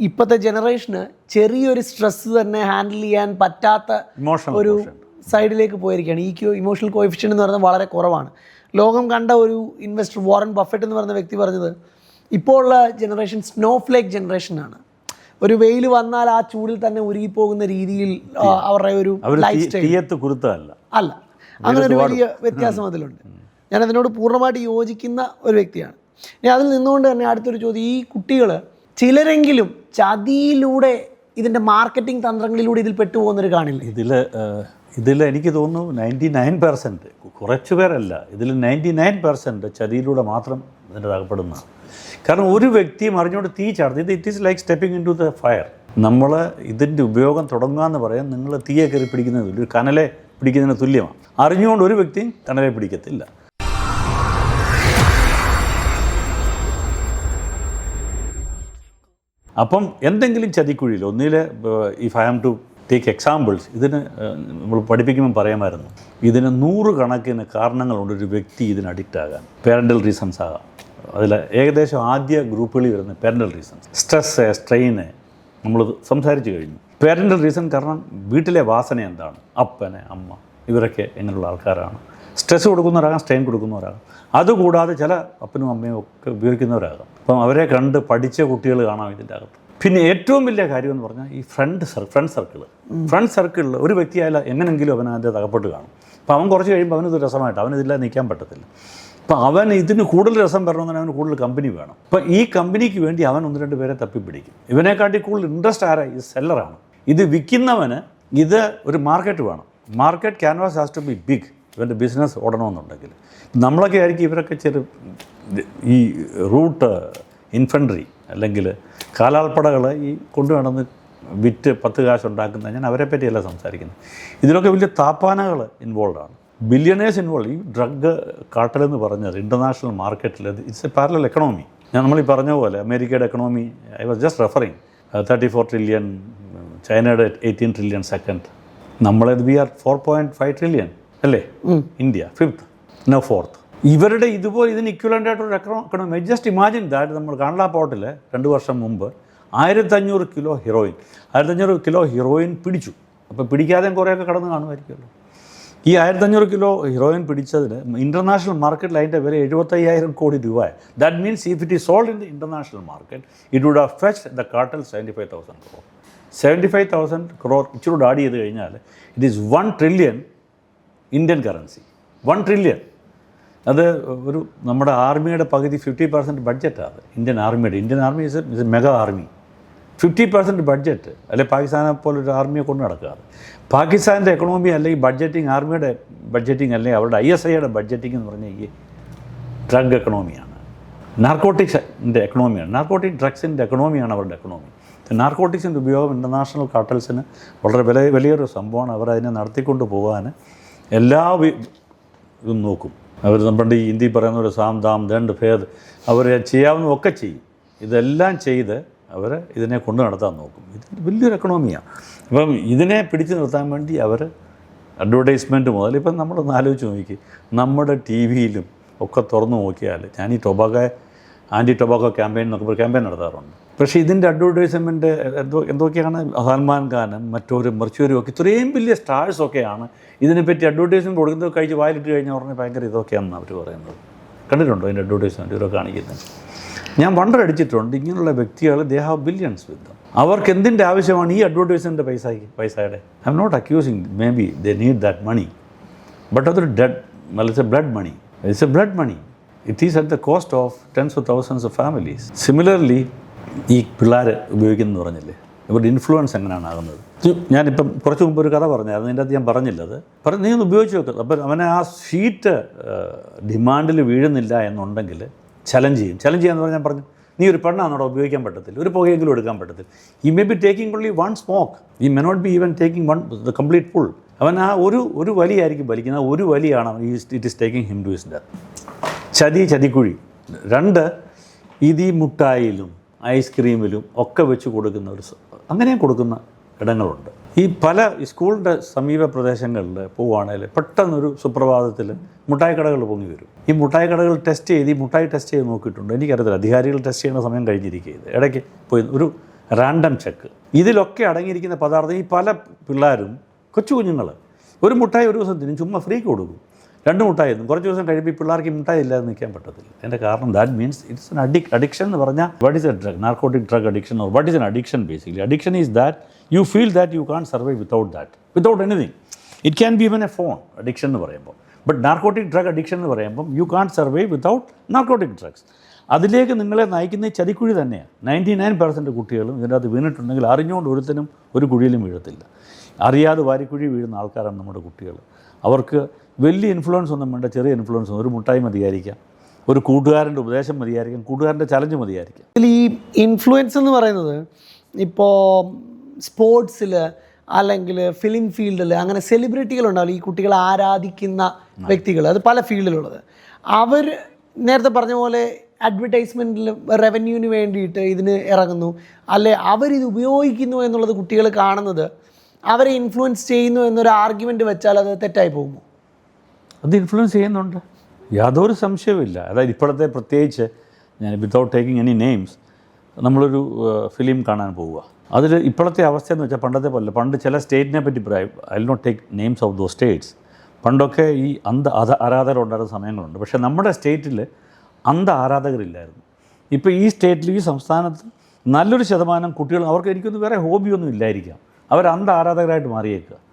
ഇപ്പോഴത്തെ ജനറേഷന് ചെറിയൊരു സ്ട്രെസ് തന്നെ ഹാൻഡിൽ ചെയ്യാൻ പറ്റാത്ത ഒരു സൈഡിലേക്ക് പോയിരിക്കുകയാണ്. ഈ ക്യൂ ഇമോഷണൽ കോയിഫിഷ്യൻ എന്ന് പറയുന്നത് വളരെ കുറവാണ്. ലോകം കണ്ട ഒരു ഇൻവെസ്റ്റർ വോറൻ ബഫറ്റ് എന്ന് പറയുന്ന വ്യക്തി പറഞ്ഞത് ഇപ്പോൾ ഉള്ള ജനറേഷൻ സ്നോ ഫ്ലേക്ക് ജനറേഷനാണ് ഒരു വെയിൽ വന്നാൽ ആ ചൂടിൽ തന്നെ ഉരുകിപ്പോകുന്ന രീതിയിൽ അവരുടെ ഒരു ലൈഫ് സ്റ്റൈൽ അല്ല. അങ്ങനെ ഒരു വലിയ വ്യത്യാസം അതിലുണ്ട്. ഞാൻ അതിനോട് പൂർണമായിട്ട് യോജിക്കുന്ന ഒരു വ്യക്തിയാണ്. ഇനി അതിൽ നിന്നുകൊണ്ട് തന്നെ അടുത്തൊരു ചോദ്യം. ഈ കുട്ടികൾ ചിലരെങ്കിലും ചതിയിലൂടെ ഇതിന്റെ മാർക്കറ്റിംഗ് തന്ത്രങ്ങളിലൂടെ ഇതിൽ പെട്ടുപോകുന്നൊരു കാണില്ല? ഇതിൽ ഇതിൽ എനിക്ക് തോന്നുന്നു നയന്റി നയൻ പെർസെന്റ് കുറച്ച് പേരല്ല ഇതിൽ നയന്റി നയൻ പെർസെന്റ് ചതിയിലൂടെ മാത്രം ഇതിന്റെ അകപ്പെടുന്ന. കാരണം ഒരു വ്യക്തിയും അറിഞ്ഞുകൊണ്ട് തീ ചാർത്തി ഇത് it is like stepping into the fire നമ്മൾ ഇതിന്റെ ഉപയോഗം തുടങ്ങുക എന്ന് പറയാൻ നിങ്ങൾ തീയെ കയറി പിടിക്കുന്നത് ഒരു കനലെ പിടിക്കുന്നതിന് തുല്യമാണ്. അറിഞ്ഞുകൊണ്ട് ഒരു വ്യക്തിയും കനലെ പിടിക്കത്തില്ല. അപ്പം എന്തെങ്കിലും ചതിക്കുഴിയിൽ ഒന്നിൽ if I am to take examples ഇതിന് നമ്മൾ പഠിപ്പിക്കുമ്പോൾ പറയാമായിരുന്നു ഇതിന് നൂറുകണക്കിന് കാരണങ്ങളുണ്ട് ഒരു വ്യക്തി ഇതിന് അഡിക്റ്റ് ആകാൻ. പേരന്റൽ റീസൺസ് ആകാം. അതിൽ ഏകദേശം ആദ്യ ഗ്രൂപ്പുകളിൽ വരുന്ന പേരന്റൽ റീസൺസ് സ്ട്രെസ് സ്ട്രെയിന് നമ്മൾ സംസാരിച്ചു കഴിഞ്ഞു. പേരന്റൽ റീസൺ കാരണം വീട്ടിലെ വാസന എന്താണ്? അപ്പനെ അമ്മ ഇവരൊക്കെ എങ്ങനെയുള്ള ആൾക്കാരാണ്. സ്ട്രെസ് കൊടുക്കുന്നവരാകാം സ്ട്രെയിൻ കൊടുക്കുന്നവരാകാം. അതുകൂടാതെ ചില അപ്പനും അമ്മയും ഒക്കെ ഉപയോഗിക്കുന്നവരാകാം. അപ്പം അവരെ കണ്ട് പഠിച്ച കുട്ടികൾ കാണാം ഇതിന്റെ അകത്ത്. പിന്നെ ഏറ്റവും വലിയ കാര്യം എന്ന് പറഞ്ഞാൽ ഈ ഫ്രണ്ട് സർ ഫ്രണ്ട് സർക്കിൾ. ഫ്രണ്ട് സർക്കിളിൽ ഒരു വ്യക്തിയായാലും എങ്ങനെങ്കിലും അവൻ അതിന്റെ തകപ്പെട്ട് കാണും. അപ്പോൾ അവൻ കുറച്ച് കഴിയുമ്പോൾ അവനിത് രസമായിട്ട് അവനിതില്ലാതെ നിൽക്കാൻ പറ്റത്തില്ല. അപ്പം അവൻ ഇതിന് കൂടുതൽ രസം വരണമെന്ന് അവന് കൂടുതൽ കമ്പനി വേണം. അപ്പം ഈ കമ്പനിക്ക് വേണ്ടി അവൻ ഒന്ന് രണ്ട് പേരെ തപ്പിപ്പിടിക്കും. ഇവനെക്കാട്ടി കൂടുതൽ ഇൻട്രസ്റ്റ് ആരാ? ഈ സെല്ലറാണ് ഇത് വിൽക്കുന്നവന് ഇത് ഒരു മാർക്കറ്റ് വേണം. Market canvas has to be big ഇവന്റെ ബിസിനസ് ഓടണമെന്നുണ്ടെങ്കിൽ. നമ്മളൊക്കെ ആയിരിക്കും ഇവരൊക്കെ ചെറു ഈ റൂട്ട് ഇൻഫൻട്രി അല്ലെങ്കിൽ കാലാൾപ്പടകൾ ഈ കൊണ്ടുവേണമെന്ന് വിറ്റ് പത്ത് കാശ് ഉണ്ടാക്കുന്ന ഞാൻ അവരെ പറ്റിയല്ല സംസാരിക്കുന്നത്. ഇതിലൊക്കെ വലിയ താപ്പാനകൾ ഇൻവോൾവ് ആണ്. ബില്യണേഴ്സ് ഇൻവോൾവ് ഈ ഡ്രഗ് കാർട്ടൽ എന്ന് പറഞ്ഞത് ഇന്റർനാഷണൽ മാർക്കറ്റിൽ ഇറ്റ്സ് എ പാരലൽ എക്കണോമി ഞാൻ നമ്മൾ ഈ പറഞ്ഞ പോലെ അമേരിക്കയുടെ economy I was just referring thirty four trillion ചൈനയുടെ എയ്റ്റീൻ ട്രില്യൺ സെക്കൻഡ് നമ്മളത് we are four point five trillion അല്ലേ? ഇന്ത്യ ഫിഫ്ത്ത് നോ ഫോർത്ത് ഇവരുടെ ഇതുപോലെ ഇതിന് ഇക്വലന്റ് ആയിട്ടൊരു എക്കണോമി ജസ്റ്റ് ഇമാജിൻ ദാറ്റ് നമ്മൾ കാൺലാ പോർട്ടിൽ രണ്ട് വർഷം മുമ്പ് ആയിരത്തഞ്ഞൂറ് കിലോ ഹീറോയിൻ ആയിരത്തഞ്ഞൂറ് കിലോ ഹീറോയിൻ പിടിച്ചു. അപ്പോൾ പിടിക്കാതെയും കുറേയൊക്കെ കടന്ന് കാണുമായിരിക്കുമല്ലോ. ഈ ആയിരത്തഞ്ഞൂറ് കിലോ ഹീറോയിൻ പിടിച്ചതിന് ഇന്റർനാഷണൽ മാർക്കറ്റിൽ അതിന്റെ വില എഴുപത്തയ്യായിരം കോടി രൂപ that means if it is sold in the international market it would have fetch the cartel seventy five thousand crore seventy five thousand crore ഇച്ചിരൂടെ ആഡ് ചെയ്ത് കഴിഞ്ഞാൽ it is one trillion Indian currency one trillion അത് ഒരു നമ്മുടെ ആർമിയുടെ പകുതി fifty percent ബഡ്ജറ്റാണ്. Indian ആർമിയുടെ. Indian army is is mega army fifty percent budget. അല്ലെ പാകിസ്ഥാനെ പോലൊരു ആർമിയെ കൊണ്ട് നടക്കാറ്. പാകിസ്ഥാന്റെ എക്കണോമി അല്ലെങ്കിൽ ബഡ്ജറ്റിംഗ് ആർമിയുടെ ബഡ്ജറ്റിംഗ് അല്ലെങ്കിൽ അവരുടെ ഐ എസ് ഐയുടെ ബഡ്ജറ്റിംഗ് എന്ന് പറഞ്ഞാൽ ഈ ഡ്രഗ് എക്കണോമിയാണ് നാർക്കോട്ടിക്സിന്റെ എക്കണോമിയാണ് നാർക്കോട്ടിക് ഡ്രഗ്സിന്റെ എക്കണോമിയാണ് അവരുടെ എക്കണോമി നാർക്കോട്ടിക്സിന്റെ ഉപയോഗം ഇന്റർനാഷണൽ കാർട്ടൽസിന് വളരെ വില വലിയൊരു സംഭവമാണ്. അവർ അതിനെ നടത്തിക്കൊണ്ട് പോകാൻ എല്ലാ ഇതും നോക്കും. അവർ നമ്മുടെ ഈ ഹിന്ദി പറയുന്ന ഒരു സാം ദാം ദണ്ട് ഭേദ് അവർ ചെയ്യാവുന്നതൊക്കെ ചെയ്യും. ഇതെല്ലാം ചെയ്ത് അവർ ഇതിനെ കൊണ്ടു നടത്താൻ നോക്കും. ഇത് വലിയൊരു എക്കണോമിയാണ് അപ്പം ഇതിനെ പിടിച്ചു നിർത്താൻ വേണ്ടി അവർ അഡ്വർടൈസ്മെന്റ് മുതൽ ഇപ്പം നമ്മളൊന്ന് ആലോചിച്ച് നോക്കി. നമ്മുടെ ടി വിയിലും ഒക്കെ തുറന്നു നോക്കിയാൽ ഞാൻ ഈ ടൊബാക്കോ ആന്റി ടൊബാക്കോ ക്യാമ്പയിൻ ഒരു ക്യാമ്പയിൻ നടത്താറുണ്ട്. പക്ഷേ ഇതിന്റെ അഡ്വർടൈസ്മെന്റ് എന്തോ എന്തൊക്കെയാണ്? സൽമാൻ ഖാനും മറ്റോരും മറിച്ചവരും ഒക്കെ ഇത്രയും വലിയ സ്റ്റാഴ്സൊക്കെയാണ് ഇതിനെപ്പറ്റി അഡ്വർടൈസ്മെന്റ് കൊടുക്കുന്നത് കഴിച്ച് വായിലിട്ട് കഴിഞ്ഞാൽ ഉടനെ ഭയങ്കര ഇതൊക്കെയാണെന്ന് അവർ പറയുന്നത്. കണ്ടിട്ടുണ്ടോ അതിന്റെ അഡ്വർടൈസ്മെന്റ് ഇവരൊക്കെ കാണിക്കുന്നത്. ഞാൻ വണ്ടർ അടിച്ചിട്ടുണ്ട്. ഇങ്ങനെയുള്ള വ്യക്തികൾ ദേ ഹാവ് ബില്യൺസ് വിത്ത് അവർക്ക് എന്തിന്റെ ആവശ്യമാണ് ഈ അഡ്വർടൈസ്മെന്റ് പൈസ പൈസയുടെ? I'm not accusing maybe they need that money but അതൊരു dead it's a blood money it's a blood money it is at the cost of tens of thousands of families similarly ഈ പിള്ളേർ ഉപയോഗിക്കുന്നു പറഞ്ഞില്ലേ? ഇവരുടെ influence എങ്ങനെയാണ് ആകുന്നത്? ഞാനിപ്പം കുറച്ച് മുമ്പ് ഒരു കഥ പറഞ്ഞായിരുന്നു അതിന്റെ അകത്ത് ഞാൻ പറഞ്ഞില്ലത്. പറഞ്ഞു നീ ഒന്ന് ഉപയോഗിച്ച് നോക്കുക അപ്പം അവനെ ആ ഷീറ്റ് ഡിമാൻഡിൽ വീഴുന്നില്ല എന്നുണ്ടെങ്കിൽ ചലഞ്ച് ചെയ്യും. ചലഞ്ച് ചെയ്യാന്ന് പറഞ്ഞാൽ ഞാൻ പറഞ്ഞു നീ ഒരു പെണ്ണാണോടെ ഉപയോഗിക്കാൻ പറ്റത്തില്ല. ഒരു പുകയെങ്കിലും എടുക്കാൻ പറ്റത്തില്ല. ഈ may be taking only one smoke ഈ may not be even taking one the complete full അവൻ ആ ഒരു ഒരു വലിയായിരിക്കും വലിക്കുന്നത്. ആ ഒരു വലിയാണ് ഈ it is taking him to is death ചതി ചതിക്കുഴി. രണ്ട് ഇത് മുട്ടായിലും ഐസ്ക്രീമിലും ഒക്കെ വെച്ച് കൊടുക്കുന്ന ഒരു അങ്ങനെ അങ്ങനെയും കൊടുക്കുന്ന ഇടങ്ങളുണ്ട്. ഈ പല സ്കൂളിന്റെ സമീപ പ്രദേശങ്ങളിൽ പോവുകയാണെങ്കിൽ പെട്ടെന്നൊരു സുപ്രഭാതത്തിൽ മുട്ടായി കടകൾ പൊങ്ങി വരും. ഈ മുട്ടായി കടകൾ ടെസ്റ്റ് ചെയ്ത് ഈ മുട്ടായി ടെസ്റ്റ് ചെയ്ത് നോക്കിയിട്ടുണ്ട്. എനിക്കറിയത്തില്ല അധികാരികൾ ടെസ്റ്റ് ചെയ്യുന്ന സമയം കഴിഞ്ഞിരിക്കുന്നത് ഇടയ്ക്ക് പോയി ഒരു റാൻഡം ചെക്ക്. ഇതിലൊക്കെ അടങ്ങിയിരിക്കുന്ന പദാർത്ഥം ഈ പല പിള്ളേരും കൊച്ചു കുഞ്ഞുങ്ങൾ ഒരു മുട്ടായി ഒരു ദിവസം തിന്നും ചുമ്മാ ഫ്രീക്ക് കൊടുക്കും. രണ്ട് മുട്ടായിരുന്നു കുറച്ച് ദിവസം കഴിയുമ്പോൾ പിള്ളേർക്ക് മുട്ടായി ഇല്ലാതെ നിൽക്കാൻ പറ്റത്തില്ല. എന്റെ കാരണം that means it's an addict addiction എന്ന് പറഞ്ഞാൽ what is a drug narcotic drug addiction or what is an addiction basically addiction is that you feel that you can't survive without that without anything it can be even a phone addiction എന്ന് പറയുമ്പോൾ. But narcotic drug addiction എന്ന് പറയുമ്പം you can't survive without narcotic drugs അതിലേക്ക് നിങ്ങളെ നയിക്കുന്ന ചതിക്കുഴി തന്നെയാണ് ninety nine percent കുട്ടികളും ഇതിന്റെ അകത്ത് വീണിട്ടുണ്ടെങ്കിൽ അറിഞ്ഞുകൊണ്ട് ഒരുത്തനും ഒരു കുഴിയിലും വീഴത്തില്ല. അറിയാതെ വാരിക്കുഴി വീഴുന്ന ആൾക്കാരാണ് നമ്മുടെ കുട്ടികൾ. അവർക്ക് വലിയ ഇൻഫ്ലുവൻസ് ഒന്നും വേണ്ട ചെറിയ ഇൻഫ്ലുവൻസ് ഒരു മുട്ടായി മതിയായിരിക്കാം. ഒരു കൂട്ടുകാരന്റെ ഉപദേശം മതിയായിരിക്കാം കൂട്ടുകാരന്റെ ചലഞ്ച് മതിയായിരിക്കാം. ഇതിൽ ഈ ഇൻഫ്ലുവൻസ് എന്ന് പറയുന്നത് ഇപ്പോൾ സ്പോർട്സിൽ അല്ലെങ്കിൽ ഫിലിം ഫീൽഡിൽ അങ്ങനെ സെലിബ്രിറ്റികളുണ്ടാവില്ല ഈ കുട്ടികളെ ആരാധിക്കുന്ന വ്യക്തികൾ അത് പല ഫീൽഡിലുള്ളത് അവർ നേരത്തെ പറഞ്ഞ പോലെ അഡ്വർടൈസ്മെന്റിൽ റവന്യൂവിന് വേണ്ടിയിട്ട് ഇതിന് ഇറങ്ങുന്നു. അല്ലെ അവരിത് ഉപയോഗിക്കുന്നു എന്നുള്ളത് കുട്ടികൾ കാണുന്നത് അവരെ ഇൻഫ്ലുവൻസ് ചെയ്യുന്നു എന്നൊരു ആർഗ്യുമെന്റ് വെച്ചാൽ അത് തെറ്റായി പോകുമോ? അത് ഇൻഫ്ലുവൻസ് ചെയ്യുന്നുണ്ട്. യാതൊരു സംശയവുമില്ല. അതായത് ഇപ്പോഴത്തെ പ്രത്യേകിച്ച് ഞാൻ വിതൗട്ട് ടേക്കിംഗ് എനി നെയിംസ് നമ്മളൊരു ഫിലിം കാണാൻ പോവുക. അതിൽ ഇപ്പോഴത്തെ അവസ്ഥ എന്ന് വെച്ചാൽ പണ്ടത്തെ പോലെ പണ്ട് ചില സ്റ്റേറ്റിനെ പറ്റി പറയും. I not take names of those states പണ്ടൊക്കെ ഈ അന്ധ അധ ആരാധകരുണ്ടായിരുന്ന സമയങ്ങളുണ്ട്. പക്ഷേ നമ്മുടെ സ്റ്റേറ്റിൽ അന്ധ ആരാധകരില്ലായിരുന്നു. ഇപ്പോൾ ഈ സ്റ്റേറ്റിൽ ഈ സംസ്ഥാനത്ത് നല്ലൊരു ശതമാനം കുട്ടികൾ അവർക്ക് എനിക്കൊന്നും വേറെ ഹോബിയൊന്നും ഇല്ലായിരിക്കാം. അവർ അന്ധ ആരാധകരായിട്ട് മാറിയേക്കുക.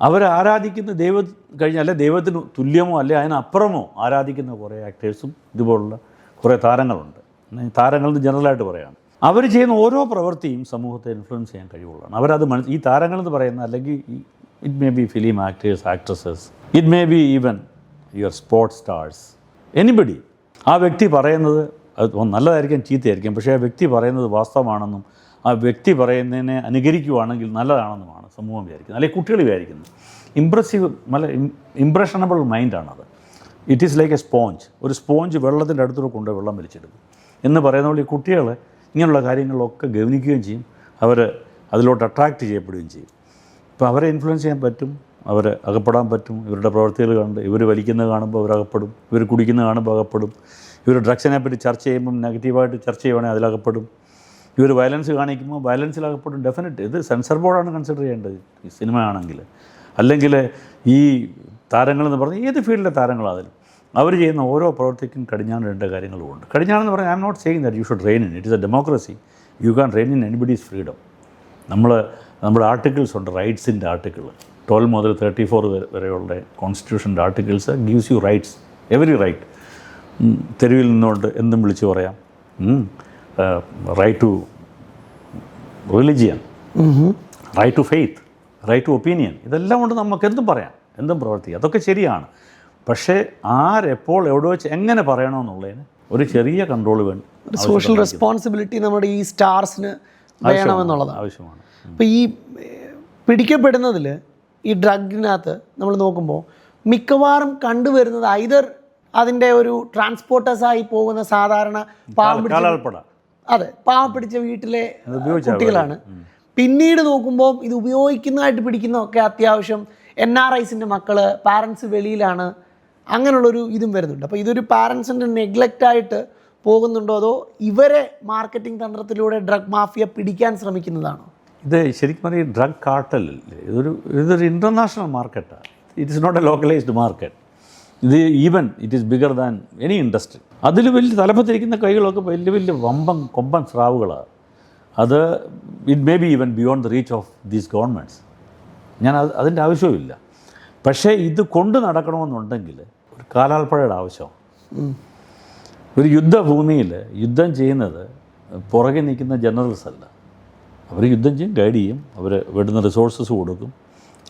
അവർ ആരാധിക്കുന്ന ദൈവ കഴിഞ്ഞ അല്ലെ ദൈവത്തിന് തുല്യമോ അല്ലെ അതിനപ്പുറമോ ആരാധിക്കുന്ന കുറേ ആക്ടേഴ്സും ഇതുപോലുള്ള കുറേ താരങ്ങളുണ്ട്. എന്ന് ജനറലായിട്ട് പറയാണ് അവർ ചെയ്യുന്ന ഓരോ പ്രവൃത്തിയും സമൂഹത്തെ ഇൻഫ്ലുവൻസ് ചെയ്യാൻ കഴിവുള്ളതാണ്. അവരത് മനസ്സ് ഈ താരങ്ങളെന്ന് പറയുന്ന അല്ലെങ്കിൽ it may be film actors actresses it may be even your sports stars anybody ആ വ്യക്തി പറയുന്നത് അത് നല്ലതായിരിക്കും ചീത്തയായിരിക്കും. പക്ഷേ ആ വ്യക്തി പറയുന്നത് വാസ്തവമാണെന്നും ആ വ്യക്തി പറയുന്നതിനെ അനുകരിക്കുവാണെങ്കിൽ നല്ലതാണെന്നുമാണ് സമൂഹം വിചാരിക്കുന്നത്. അല്ലെങ്കിൽ കുട്ടികൾ വിചാരിക്കുന്നത്. ഇമ്പ്രസീവ് നല്ല impressionable മൈൻഡാണത് it is like a sponge ഒരു സ്പോഞ്ച് വെള്ളത്തിന്റെ അടുത്തൂടെ കൊണ്ട് വെള്ളം വലിച്ചെടുക്കും. എന്ന് പറയുന്ന പോലെ ഈ കുട്ടികൾ ഇങ്ങനെയുള്ള കാര്യങ്ങളൊക്കെ ഗവനിക്കുകയും ചെയ്യും. അവർ അതിലോട്ട് അട്രാക്റ്റ് ചെയ്യപ്പെടുകയും ചെയ്യും. അപ്പോൾ അവരെ ഇൻഫ്ലുവൻസ് ചെയ്യാൻ പറ്റും. അവർ അകപ്പെടാൻ പറ്റും. ഇവരുടെ പ്രവൃത്തികൾ കണ്ട് ഇവർ വലിക്കുന്നത് കാണുമ്പോൾ അവർ അകപ്പെടും. ഇവർ കുടിക്കുന്നത് കാണുമ്പോൾ അകപ്പെടും. ഇവർ ഡ്രഗ്സിനെ പറ്റി ചർച്ച ചെയ്യുമ്പം നെഗറ്റീവായിട്ട് ചർച്ച ചെയ്യുവാണെങ്കിൽ അതിലകപ്പെടും ഇവർ വയലൻസ് കാണിക്കുമ്പോൾ വയലൻസിൽ അകപ്പെടും. ഡെഫിനറ്റ് ഇത് സെൻസർ ബോർഡാണ് കൺസിഡർ ചെയ്യേണ്ടത്. ഈ സിനിമ ആണെങ്കിൽ. അല്ലെങ്കിൽ ഈ താരങ്ങളെന്ന് പറഞ്ഞാൽ ഏത് ഫീൽഡിലെ താരങ്ങളായാലും അവർ ചെയ്യുന്ന ഓരോ പ്രവർത്തിക്കും പ്രവൃത്തിക്കും കാര്യങ്ങളും ഉണ്ട്. കടിഞ്ഞാണെന്ന് പറഞ്ഞാൽ I'm not saying that you should rein in it is a democracy you can rein in anybody's freedom നമ്മൾ നമ്മുടെ ആർട്ടിക്കിൾസ് ഉണ്ട്. റൈറ്റ്സിന്റെ ആർട്ടിക്കിൾ ട്വൽവ് മുതൽ തേർട്ടി ഫോർ വരെയുള്ള കോൺസ്റ്റിറ്റ്യൂഷന്റെ articles gives you rights every right തെരുവിൽ നിന്നുകൊണ്ട് എന്തും വിളിച്ചു പറയാം. Right to religion right to faith right to opinion ഇതെല്ലാം കൊണ്ട് നമുക്ക് എന്തും പറയാം എന്തും പ്രവർത്തിക്കാം അതൊക്കെ ശരിയാണ്. പക്ഷേ ആരെപ്പോൾ എവിടെ വെച്ച് എങ്ങനെ പറയണമെന്നുള്ളതിന് ഒരു ചെറിയ കൺട്രോൾ വേണം സോഷ്യൽ റെസ്പോൺസിബിലിറ്റി നമ്മുടെ ഈ സ്റ്റാർസിന് വേണമെന്നുള്ളതാണ് ആവശ്യമാണ് അപ്പോൾ ഈ പിടിക്കപ്പെടുന്നതിൽ ഈ ഡ്രഗിനകത്ത് നമ്മൾ നോക്കുമ്പോൾ മിക്കവാറും കണ്ടുവരുന്നത് ഐതർ അതിന്റെ ഒരു ട്രാൻസ്പോർട്ടേഴ്സായി പോകുന്ന സാധാരണ പാവം അതെ പാവം പിടിച്ച വീട്ടിലെ കുട്ടികളാണ്. പിന്നീട് നോക്കുമ്പോൾ ഇത് ഉപയോഗിക്കുന്നതായിട്ട് പിടിക്കുന്നതൊക്കെ അത്യാവശ്യം എൻ ആർ ഐസിന്റെ മക്കൾ പാരൻസ് വെളിയിലാണ്. അങ്ങനെയുള്ളൊരു ഇതും വരുന്നുണ്ട്. അപ്പോൾ ഇതൊരു പാരൻസിന്റെ നെഗ്ലക്റ്റ് ആയിട്ട് പോകുന്നുണ്ടോ അതോ ഇവരെ മാർക്കറ്റിംഗ് തന്ത്രത്തിലൂടെ ഡ്രഗ് മാഫിയ പിടിക്കാൻ ശ്രമിക്കുന്നതാണോ? ഇത് ശരിക്കും പറഞ്ഞാൽ ഡ്രഗ് കാർട്ടൽ ഇതൊരു ഇതൊരു ഇന്റർനാഷണൽ മാർക്കറ്റാണ് it is not a localised market ഇത് even it is bigger than any industry അതിൽ വലിയ തലപ്പത്തിരിക്കുന്ന കൈകളൊക്കെ വലിയ വലിയ വമ്പൻ കൊമ്പൻ സ്രാവുകളാണ് അത് it may be even beyond the reach of these governments ഞാൻ അത് അതിന്റെ ആവശ്യവുമില്ല. പക്ഷേ ഇത് കൊണ്ട് നടക്കണമെന്നുണ്ടെങ്കിൽ ഒരു കാലാൽപ്പഴയുടെ ആവശ്യം ഒരു യുദ്ധഭൂമിയിൽ യുദ്ധം ചെയ്യുന്നത് പുറകെ നിൽക്കുന്ന ജനറൽസ് അല്ല. അവർ യുദ്ധം ചെയ്യും ഗൈഡ് ചെയ്യും അവർ വിടുന്ന റിസോഴ്സസ് കൊടുക്കും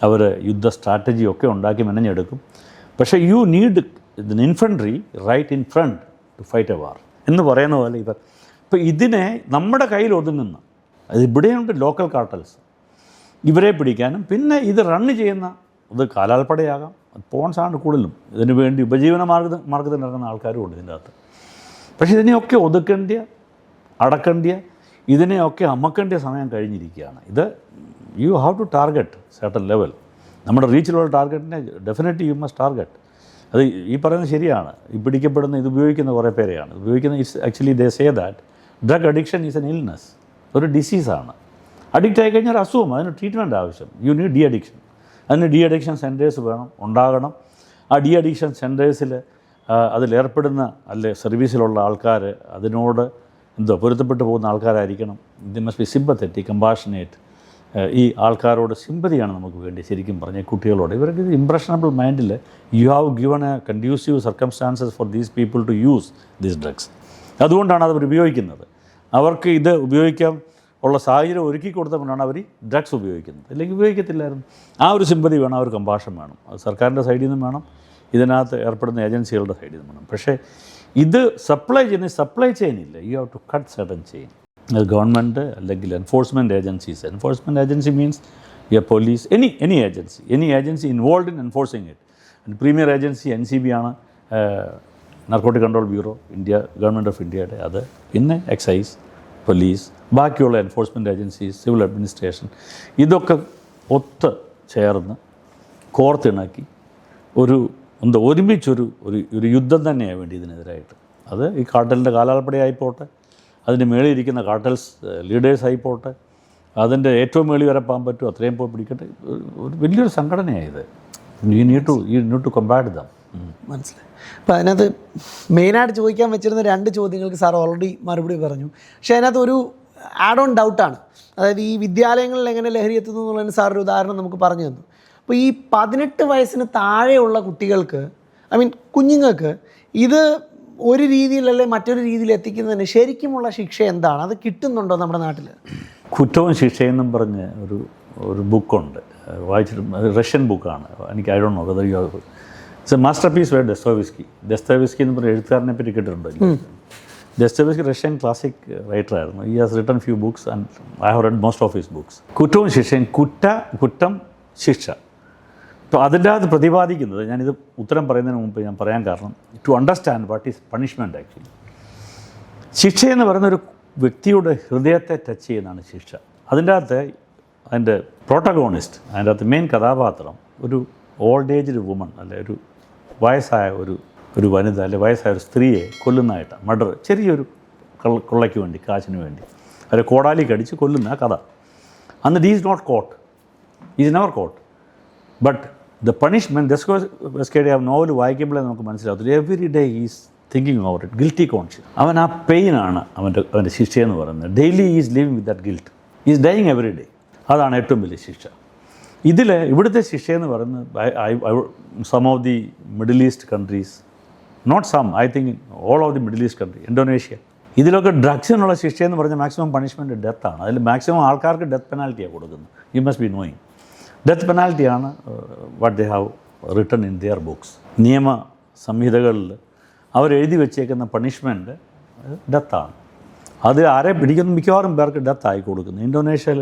അവർ യുദ്ധ സ്ട്രാറ്റജി ഒക്കെ ഉണ്ടാക്കി മെനഞ്ഞെടുക്കും. പക്ഷേ you need infantry right in front to fight a war എന്ന് പറയുന്ന പോലെ ഇവർ. ഇപ്പോൾ ഇതിനെ നമ്മുടെ കയ്യിൽ ഒതുങ്ങുന്ന അത് ഇവിടെയുണ്ട് ലോക്കൽ കാർട്ടൽസ് ഇവരെ പിടിക്കാനും പിന്നെ ഇത് റണ്ണ് ചെയ്യുന്ന അത് കാലാൽപ്പടയാകാം പോൺസാണ് കൂടുതലും. ഇതിനു വേണ്ടി ഉപജീവന മാർഗ മാർഗത്തിൽ ഇറങ്ങുന്ന ആൾക്കാരും ഉണ്ട് ഇതിന്റെ അകത്ത്. പക്ഷേ ഇതിനെയൊക്കെ ഒതുക്കേണ്ടിയ അടക്കേണ്ടിയ ഇതിനെയൊക്കെ അമക്കേണ്ടിയ സമയം കഴിഞ്ഞിരിക്കുകയാണ്. ഇത് you have to target certain level നമ്മുടെ റീച്ചിലുള്ള ടാർഗറ്റിനെ ഡെഫിനറ്റ്ലി യു മസ്റ്റ് ടാർഗറ്റ് അത് ഈ പറയുന്നത് ശരിയാണ്. ഈ പിടിക്കപ്പെടുന്ന ഇത് ഉപയോഗിക്കുന്ന കുറേ പേരെയാണ്. ഉപയോഗിക്കുന്ന it's actually they say that drug addiction is an illness ഒരു ഡിസീസാണ് അഡിക്റ്റ് ആയി കഴിഞ്ഞാൽ അസുഖം അതിന് ട്രീറ്റ്മെന്റ് ആവശ്യം. യു നീഡ് ഡി അഡിക്ഷൻ അതിന് ഡി അഡിക്ഷൻ സെന്റേഴ്സ് വേണം ഉണ്ടാകണം. ആ ഡി അഡിക്ഷൻ സെന്റേഴ്സിൽ അതിലേർപ്പെടുന്ന അല്ലെ സർവീസിലുള്ള ആൾക്കാർ അതിനോട് എന്തോ പൊരുത്തപ്പെട്ടു പോകുന്ന ആൾക്കാരായിരിക്കണം. ഇത് മസ്റ്റ് ബി സിമ്പത്തെറ്റി കമ്പാഷനേറ്റ് ഈ ആൾക്കാരോട് സിമ്പതിയാണ് നമുക്ക് വേണ്ടി ശരിക്കും പറഞ്ഞ കുട്ടികളോട്. ഇവർക്ക് ഇത് ഇംപ്രഷനബിൾ മൈൻഡിൽ you have given a conducive circumstances for these people to use these drugs അതുകൊണ്ടാണ് അവർ ഉപയോഗിക്കുന്നത്. അവർക്ക് ഇത് ഉപയോഗിക്കാൻ ഉള്ള സാഹചര്യം ഒരുക്കി കൊടുത്തപ്പോഴാണ് അവർ ഡ്രഗ്സ് ഉപയോഗിക്കുന്നത്. അല്ലെങ്കിൽ ഉപയോഗിക്കത്തില്ലായിരുന്നു. ആ ഒരു സിമ്പതി വേണം ആ ഒരു കമ്പാഷം വേണം. അത് സർക്കാരിന്റെ സൈഡിൽ നിന്നും വേണം ഇതിനകത്ത് ഏർപ്പെടുന്ന ഏജൻസികളുടെ സൈഡിൽ നിന്നും വേണം. പക്ഷേ ഇത് സപ്ലൈ ചെയ്യുന്ന സപ്ലൈ ചെയിൻ ഇല്ല. You have to cut sudden chain government അല്ലെങ്കിൽ enforcement agencies enforcement agency means a police any any agency any agency involve in enforcing it premier agency N C B ആണ് narcotic control bureau India government of ഇന്ത്യയുടെ അത്. പിന്നെ excise police ബാക്കിയുള്ള enforcement agencies civil administration ഇതൊക്കെ ഒത്ത് ചേർന്ന് കോർത്തിണക്കി ഒരു എന്താ ഒരുമിച്ചൊരു ഒരു ഒരു യുദ്ധം തന്നെയാണ് വേണ്ടി ഇതിനെതിരായിട്ട്. അത് ഈ കാട്ടലിന്റെ കാലാൾപ്പട ആയിപ്പോട്ടെ അതിന്റെ മേളിൽ ഇരിക്കുന്ന കാട്ടൽസ് ലീഡേഴ്സ് ആയിപ്പോട്ടെ അതിന്റെ ഏറ്റവും മേളി വരെ പോകാൻ പറ്റും അത്രയും പോയി പിടിക്കട്ടെ. ഒരു- വലിയൊരു സംഘടനയായത്. You need to you need to combat them മനസ്സിലായി. അപ്പോൾ അതിനകത്ത് മെയിനായിട്ട് ചോദിക്കാൻ വെച്ചിരുന്ന രണ്ട് ചോദ്യങ്ങൾക്ക് സാർ ഓൾറെഡി മറുപടി പറഞ്ഞു. പക്ഷേ അതിനകത്ത് ഒരു ആഡ് ഓൺ ഡൗട്ടാണ് അതായത് ഈ വിദ്യാലയങ്ങളിൽ എങ്ങനെ ലഹരി എത്തുന്നു എന്നുള്ളതിന് സാർ ഒരു ഉദാഹരണം നമുക്ക് പറഞ്ഞു തന്നു. അപ്പോൾ ഈ പതിനെട്ട് വയസ്സിന് താഴെയുള്ള കുട്ടികൾക്ക് ഐ മീൻ കുഞ്ഞുങ്ങൾക്ക് ഇത് ഒരു രീതിയിലല്ലേ മറ്റൊരു രീതിയിൽ എത്തിക്കുന്നതിന് ശരിക്കുമുള്ള ശിക്ഷ എന്താണ്? അത് കിട്ടുന്നുണ്ടോ നമ്മുടെ നാട്ടിൽ? കുറ്റവും ശിക്ഷയെന്നും പറഞ്ഞ് ഒരു ഒരു ബുക്കുണ്ട്. വായിച്ചിട്ട് റഷ്യൻ ബുക്കാണ്. എനിക്ക് I don't know whether you it's a masterpiece way Dostoevsky Dostoevsky എന്ന് പറഞ്ഞ എഴുത്തുകാരനെ പറ്റി കേട്ടിട്ടുണ്ടോ ഡെസ്തോവിസ്കി റഷ്യൻ ക്ലാസിക് റൈറ്റർ ആയിരുന്നു. ഈ has written few books and I have read most of his books കുറ്റവും ശിക്ഷയും കുറ്റ കുറ്റം ശിക്ഷ. അപ്പോൾ അതിന്റെ അകത്ത് പ്രതിപാദിക്കുന്നത് ഞാനിത് ഉത്തരം പറയുന്നതിന് മുമ്പ് ഞാൻ പറയാൻ കാരണം to understand what is punishment actually ശിക്ഷ എന്ന് പറയുന്ന ഒരു വ്യക്തിയുടെ ഹൃദയത്തെ ടച്ച് ചെയ്യുന്നതാണ് ശിക്ഷ. അതിന്റെ അകത്ത് അതിന്റെ പ്രോട്ടഗോണിസ്റ്റ് അതിന്റെ അകത്ത് മെയിൻ കഥാപാത്രം ഒരു ഓൾഡ് ഏജ്ഡ് വുമൺ അല്ലെ ഒരു വയസ്സായ ഒരു ഒരു വനിത അല്ലെ വയസ്സായ ഒരു സ്ത്രീയെ കൊല്ലുന്നതായിട്ടാണ് മർഡർ ചെറിയൊരു കള്ള- കൊള്ളയ്ക്ക് വേണ്ടി കാശിന് വേണ്ടി. അവരെ കോടാലി കടിച്ച് കൊല്ലുന്ന കഥ. അന്ന് is not caught is never caught but the punishment Dostoevsky ആ നോവൽ വായിക്കുമ്പോഴേ നമുക്ക് മനസ്സിലാവത്തില്ല every day is thinking over it guilty conscious അവൻ ആ പെയിനാണ് അവന്റെ അവന്റെ ശിക്ഷയെന്ന് പറയുന്നത്. Daily is living with that guilt is dying every day അതാണ് ഏറ്റവും വലിയ ശിക്ഷ. ഇതിൽ ഇവിടുത്തെ ശിക്ഷയെന്ന് പറയുന്നത് some of the Middle East countries not some I think all of the Middle East country Indonesia ഇതിലൊക്കെ ഡ്രഗ്സിനുള്ള ശിക്ഷയെന്ന് പറഞ്ഞാൽ മാക്സിമം പണിഷ്മെന്റ് ഡെത്താണ് അതിൽ മാക്സിമം ആൾക്കാർക്ക് ഡെത്ത് പെനാൽറ്റിയാണ് കൊടുക്കുന്നത്. You must be knowing death പെനാൽറ്റിയാണ് what they have written in their books നിയമ സംഹിതകളിൽ അവരെഴുതി വെച്ചേക്കുന്ന punishment ഡെത്താണ് അത് ആരെ പിടിക്കുന്ന? മിക്കവാറും പേർക്ക് ഡെത്തായി കൊടുക്കുന്നു. ഇന്തോനേഷ്യയിൽ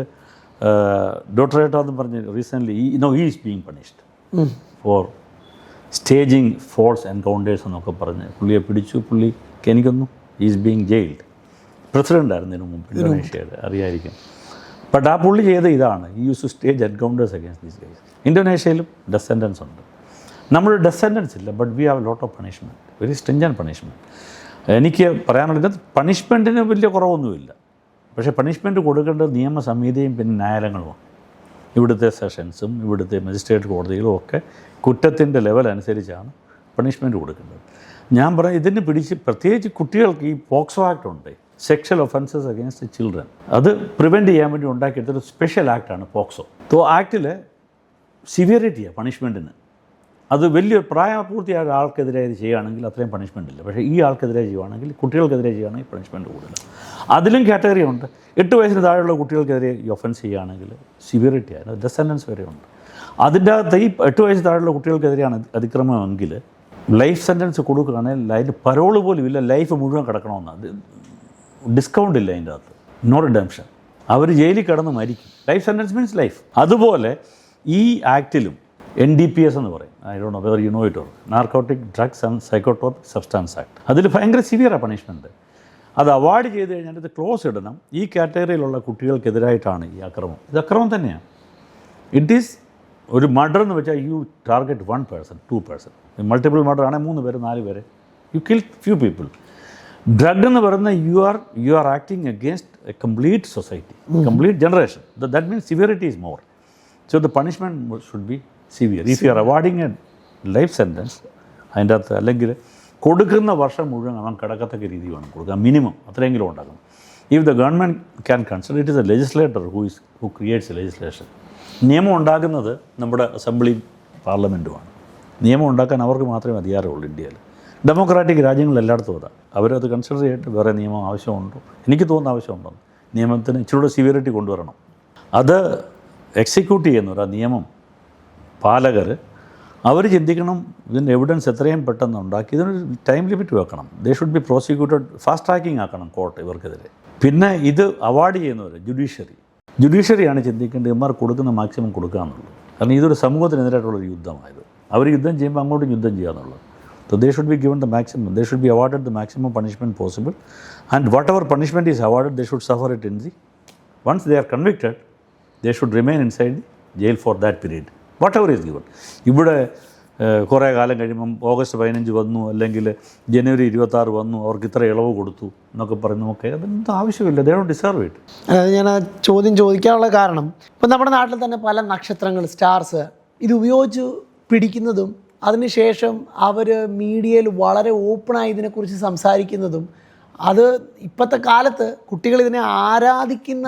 ഡോക്ടറേറ്റോ എന്ന് പറഞ്ഞ് റീസെന്റ്ലി ഈ no is being punished for staging false encounters എന്നൊക്കെ പറഞ്ഞ് പുള്ളിയെ പിടിച്ചു പുള്ളി എനിക്കൊന്നു ഈസ് ബീങ് ജയിൽഡ് പ്രസിഡന്റ് ആയിരുന്നു ഇതിനു മുമ്പ് ഇന്തോനേഷ്യയുടെ അറിയായിരിക്കും. ബട്ട് ആ പുള്ളി ചെയ്ത ഇതാണ്. ഈ used to stage encounters against these guys ഇന്തോനേഷ്യയിലും ഡെസെൻഡൻസ് ഉണ്ട്. നമ്മൾ ഡെസെൻഡൻസ് ഇല്ല but we have lot of punishment very stringent punishment എനിക്ക് പറയാനുള്ളത് പണിഷ്മെന്റിന് വലിയ കുറവൊന്നുമില്ല. പക്ഷേ പണിഷ്മെന്റ് കൊടുക്കേണ്ടത് നിയമസമിതിയും പിന്നെ ന്യായാലയങ്ങളുമാണ് ഇവിടുത്തെ സെഷൻസും ഇവിടുത്തെ മജിസ്ട്രേറ്റ് കോടതികളും ഒക്കെ കുറ്റത്തിന്റെ ലെവൽ അനുസരിച്ചാണ് പണിഷ്മെന്റ് കൊടുക്കേണ്ടത്. ഞാൻ പറയാം ഇതിന് പിടിച്ച് പ്രത്യേകിച്ച് കുട്ടികൾക്ക് ഈ പോക്സോ ആക്ട് ഉണ്ട്. സെക്ഷൽ ഒഫൻസസ് അഗേൻസ്റ്റ് ചിൽഡ്രൻ അത് പ്രിവെന്റ് ചെയ്യാൻ വേണ്ടി ഉണ്ടാക്കിയെടുത്തൊരു സ്പെഷ്യൽ ആക്ടാണ് പോക്സോ. തോ ആക്ടിൽ സിവിയറിറ്റിയാണ് പണിഷ്മെന്റിന് അത് വലിയ പ്രായപൂർത്തിയായ ഒരാൾക്കെതിരെ ഇത് ചെയ്യുകയാണെങ്കിൽ അത്രയും പണിഷ്മെന്റ് ഇല്ല. പക്ഷേ ഈ ആൾക്കെതിരെ ചെയ്യുകയാണെങ്കിൽ കുട്ടികൾക്കെതിരെ ചെയ്യുകയാണെങ്കിൽ പണിഷ്മെന്റ് കൂടുതലാണ് അതിലും കാറ്റഗറി ഉണ്ട്. എട്ട് വയസ്സിന് താഴെയുള്ള കുട്ടികൾക്കെതിരെ ഈ ഒഫൻസ് ചെയ്യുകയാണെങ്കിൽ സിവിയറിറ്റി ആണ് സെന്റൻസ് വരെ ഉണ്ട്. അതിന്റെ അകത്ത് ഈ എട്ട് വയസ്സിന് താഴെയുള്ള കുട്ടികൾക്കെതിരെയാണ് അതിക്രമമെങ്കിൽ ലൈഫ് സെന്റൻസ് കൊടുക്കുകയാണെങ്കിൽ അതിന് പരോൾ പോലും ഇല്ല. ലൈഫ് മുഴുവൻ കിടക്കണമെന്ന് ഡിസ്കൗണ്ട് ഇല്ല അതിന്റെ അകത്ത്. നോ റിഡംഷൻ അവർ ജയിലിൽ കിടന്ന് മരിക്കും. ലൈഫ് സെന്റൻസ് മീൻസ് ലൈഫ് അതുപോലെ ഈ ആക്റ്റിലും എൻ ഡി പി എസ് എന്ന് പറയും. I do know you know it or narcotic drugs and psychotropic substance act അതിൽ ഭയങ്കര സിവിയറാണ് പണിഷ്മെന്റ് അത് അവാർഡ് ചെയ്ത് കഴിഞ്ഞാൽ ഇത് ക്ലോസ് ഇടണം. ഈ കാറ്റഗറിയിലുള്ള കുട്ടികൾക്കെതിരായിട്ടാണ് ഈ അക്രമം. ഇത് അക്രമം തന്നെയാണ് ഇറ്റ് ഈസ് ഒരു മർഡർ എന്ന് വെച്ചാൽ you target one person two person multiple murder ആണെങ്കിൽ മൂന്ന് പേര് നാല് പേര്. You kill few people drug എന്ന് പറയുന്ന you are you are acting against a complete society complete generation that means severity is more so the punishment should be severe if you are awarding a life sentence അതിന്റെ അകത്ത് അല്ലെങ്കിൽ കൊടുക്കുന്ന വർഷം മുഴുവൻ അവൻ കിടക്കത്തക്ക രീതി വേണം കൊടുക്കുക മിനിമം അത്രയെങ്കിലും ഉണ്ടാക്കണം. If the government can consider it is a legislator who is who creates a legislation നിയമം ഉണ്ടാക്കുന്നത് നമ്മുടെ അസംബ്ലി പാർലമെന്റുമാണ് നിയമം ഉണ്ടാക്കാൻ അവർക്ക് മാത്രമേ അധികാരമുള്ളൂ ഇന്ത്യയിൽ. ഡെമോക്രാറ്റിക് രാജ്യങ്ങളിൽ എല്ലായിടത്തും അതാ. അവരത് കൺസിഡർ ചെയ്തിട്ട് വേറെ നിയമം ആവശ്യമുണ്ടോ? എനിക്ക് തോന്നുന്ന ആവശ്യമുണ്ടെന്ന് നിയമത്തിന് ഇച്ചിരൂടെ സിവിയറിറ്റി കൊണ്ടുവരണം. അത് എക്സിക്യൂട്ട് ചെയ്യുന്നവർ ആ നിയമം പാലകർ അവർ ചിന്തിക്കണം ഇതിന്റെ എവിഡൻസ് എത്രയും പെട്ടെന്ന് ഉണ്ടാക്കി. ഇതിനൊരു ടൈം ലിമിറ്റ് വെക്കണം. They should be prosecuted fast tracking ആക്കണം കോർട്ട് ഇവർക്കെതിരെ. പിന്നെ ഇത് അവാർഡ് ചെയ്യുന്നവർ ജുഡീഷ്യറി ജുഡീഷ്യറിയാണ് ചിന്തിക്കേണ്ടത് ഇമാർ കൊടുക്കുന്ന മാക്സിമം കൊടുക്കുക എന്നുള്ളത് കാരണം ഇതൊരു സമൂഹത്തിനെതിരായിട്ടുള്ളൊരു യുദ്ധമായത് അവർ യുദ്ധം ചെയ്യുമ്പോൾ അങ്ങോട്ടും യുദ്ധം ചെയ്യുക എന്നുള്ളത് So they should be given the maximum. They should be awarded the maximum punishment possible. And whatever punishment is awarded, they should suffer it in the. Once they are convicted, they should remain inside the jail for that period. Whatever is given. ഇവിടെ കുറേ കാലം കഴിയുമ്പം August പതിനഞ്ച് വന്നു അല്ലെങ്കിൽ ജനുവരി ഇരുപത്താറ് വന്നു അവർക്ക് ഇത്ര ഇളവ് കൊടുത്തു എന്നൊക്കെ പറയുന്നു ഒക്കെ അതൊന്നും ആവശ്യമില്ല ദേ ഡോണ്ട് ഡിസേർവ് ഇറ്റ് അതായത് ഞാൻ ആ ചോദ്യം ചോദിക്കാനുള്ള കാരണം ഇപ്പം നമ്മുടെ നാട്ടിൽ തന്നെ പല നക്ഷത്രങ്ങൾ സ്റ്റാർസ് ഇത് ഉപയോഗിച്ച് പിടിക്കുന്നതും അതിനുശേഷം അവർ മീഡിയയിൽ വളരെ ഓപ്പണായി ഇതിനെക്കുറിച്ച് സംസാരിക്കുന്നതും അത് ഇപ്പോഴത്തെ കാലത്ത് കുട്ടികൾ ഇതിനെ ആരാധിക്കുന്ന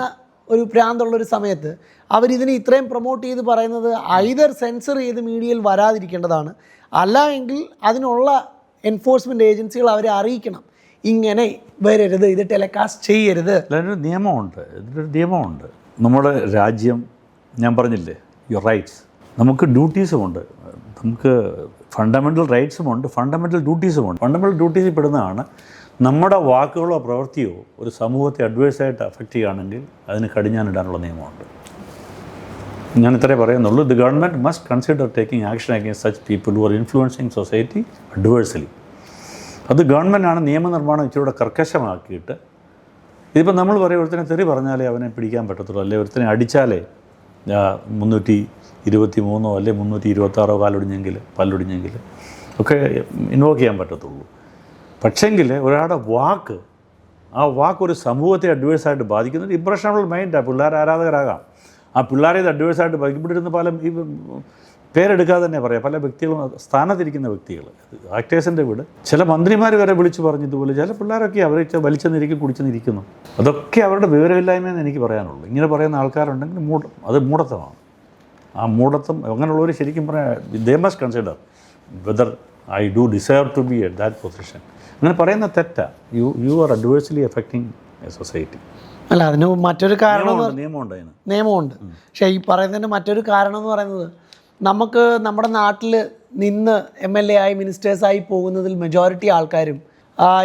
ഒരു ഭ്രാന്തുള്ളൊരു സമയത്ത് അവരിതിനെ ഇത്രയും പ്രൊമോട്ട് ചെയ്ത് പറയുന്നത് ഐതർ സെൻസർ ചെയ്ത് മീഡിയയിൽ വരാതിരിക്കേണ്ടതാണ് അല്ല എങ്കിൽ അതിനുള്ള എൻഫോഴ്സ്മെന്റ് ഏജൻസികൾ അവരെ അറിയിക്കണം. ഇങ്ങനെ വരരുത് ഇത് ടെലികാസ്റ്റ് ചെയ്യരുത്. അതിനൊരു നിയമമുണ്ട്. ഇതിനൊരു നിയമമുണ്ട്. നമ്മുടെ രാജ്യം ഞാൻ പറഞ്ഞില്ലേ യുവർ റൈറ്റ്സ് നമുക്ക് ഡ്യൂട്ടീസുമുണ്ട് നമുക്ക് ഫണ്ടമെന്റൽ റൈറ്റ്സുമുണ്ട് ഫണ്ടമെന്റൽ ഡ്യൂട്ടീസുമുണ്ട് ഫണ്ടമെന്റൽ ഡ്യൂട്ടീസിൽ പെടുന്നതാണ് നമ്മുടെ വാക്കുകളോ പ്രവൃത്തിയോ ഒരു സമൂഹത്തെ അഡ്വേഴ്സായിട്ട് അഫക്റ്റ് ചെയ്യുകയാണെങ്കിൽ അതിന് കടിഞ്ഞാനിടാനുള്ള നിയമമുണ്ട്. ഞാൻ ഇത്രേ പറയുന്നുള്ളൂ. The government must consider taking action against such people who are influencing society adversely അത് ഗവൺമെന്റാണ് നിയമനിർമ്മാണം ഇച്ചിരൂടെ കർക്കശമാക്കിയിട്ട് ഇതിപ്പോൾ നമ്മൾ പറയും ഒരുത്തനെ തെറി പറഞ്ഞാലേ അവനെ പിടിക്കാൻ പറ്റത്തുള്ളൂ. അല്ലെ? ഒരുത്തനെ അടിച്ചാലേ മുന്നൂറ്റി ഇരുപത്തി മൂന്നോ അല്ലെ മുന്നൂറ്റി ഇരുപത്താറോ കാലൊടിഞ്ഞെങ്കിൽ പല്ലൊടിഞ്ഞെങ്കിൽ ഒക്കെ ഇൻവോക്ക് ചെയ്യാൻ പറ്റത്തുള്ളൂ. പക്ഷെങ്കിൽ ഒരാളുടെ വാക്ക് ആ വാക്ക് ഒരു സമൂഹത്തെ അഡ്വേഴ്സായിട്ട് ബാധിക്കുന്നത് ഇംപ്രഷണബിൾ മൈൻഡാണ് പിള്ളേർ ആരാധകരാകാം. ആ പിള്ളേരെ ഇത് അഡ്വേഴ്സായിട്ട് ബാധിക്കപ്പെട്ടിരുന്ന പല ഈ പേരെടുക്കാതെ തന്നെ പറയാം. പല വ്യക്തികളും സ്ഥാനത്തിരിക്കുന്ന വ്യക്തികൾ ആക്ടേഴ്സിന്റെ വീട്. ചില മന്ത്രിമാർ വരെ വിളിച്ചു പറഞ്ഞു ഇതുപോലെ ചില പിള്ളേരൊക്കെ അവരെ വലിച്ചെന്നിരിക്കും കുടിച്ചെന്നിരിക്കുന്നു. അതൊക്കെ അവരുടെ വിവരമില്ലായ്മയെന്ന് എനിക്ക് പറയാനുള്ളൂ. ഇങ്ങനെ പറയുന്ന ആൾക്കാരുണ്ടെങ്കിൽ മൂട അത് മൂടത്തമാണ്. ആ മൂടത്തം അങ്ങനെയുള്ളവർ ശരിക്കും പറയാം they must consider whether I do deserve to be at that position അങ്ങനെ പറയുന്ന തെറ്റാ. You you are adversely affecting a society അല്ല അതിന് മറ്റൊരു കാരണം നിയമമുണ്ട് നിയമമുണ്ട് അതിന്. നിയമമുണ്ട്. പക്ഷേ ഈ പറയുന്നതിന്റെ മറ്റൊരു കാരണം എന്ന് പറയുന്നത് നമുക്ക് നമ്മുടെ നാട്ടിൽ നിന്ന് എം എൽ എ ആയി മിനിസ്റ്റേഴ്സായി പോകുന്നതിൽ മെജോറിറ്റി ആൾക്കാരും